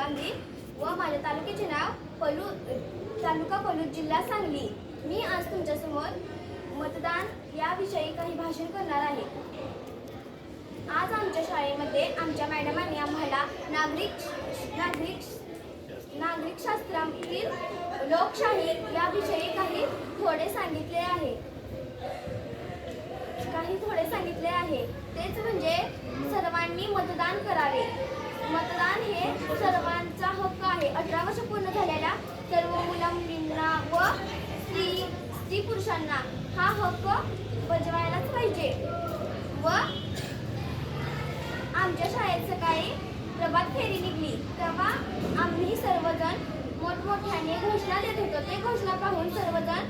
सांगली व माझ्या तालुक्याचे नाव पलू तालुका पलूस जिल्हा सांगली. मी आज तुमच्यासमोर मतदान याविषयी काही भाषण करणार आहे. आज आमच्या शाळेमध्ये आमच्या मॅडमांनी आम्हाला नागरिक नागरिक नागरिक शास्त्रातील लोकशाही याविषयी काही थोडे सांगितले आहे. काही थोडे सांगितले आहे. तेच म्हणजे सर्वांनी मतदान करावे. मतदान हे सर्वांचा हक्क आहे. अठरा वर्ष पूर्ण झालेल्या सर्व मुला मुलींना व स्त्री स्त्री पुरुषांना हा हक्क बजवायलाच पाहिजे. व आमच्या शाळेत सकाळी प्रभात फेरी निघली. तेव्हा आम्ही सर्वजण मोठमोठ्याने घोषणा देत होतो. ते घोषणा पाहून सर्वजण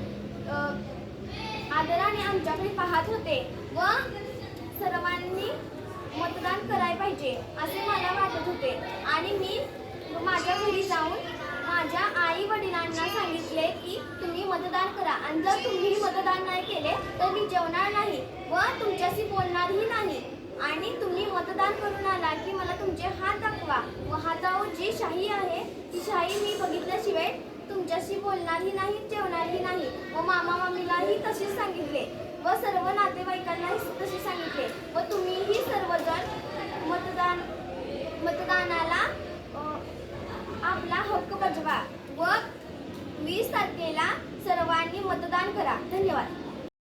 आदराने आमच्याकडे पाहत होते. व सर्वांनी मतदान करायला पाहिजे. असे माझ्या घरी जाऊन माझ्या आई वडिलांना सांगितले की तुम्ही मतदान करा. आणि जर तुम्ही मतदान नाही केले तर मी जेवणार नाही व तुमच्याशी बोलणारही नाही. आणि तुम्ही मतदान करून आला की मला तुमचे हात दाखवा. व हातावर जी शाही आहे ती शाही मी बघितल्याशिवाय तुमच्याशी बोलणारही नाही जेवणारही नाही. व मामा मामीलाही तसेच सांगितले. व सर्व नातेवाईकांनाही तसे सांगितले. तारखेला सर्वांनी मतदान करा. धन्यवाद.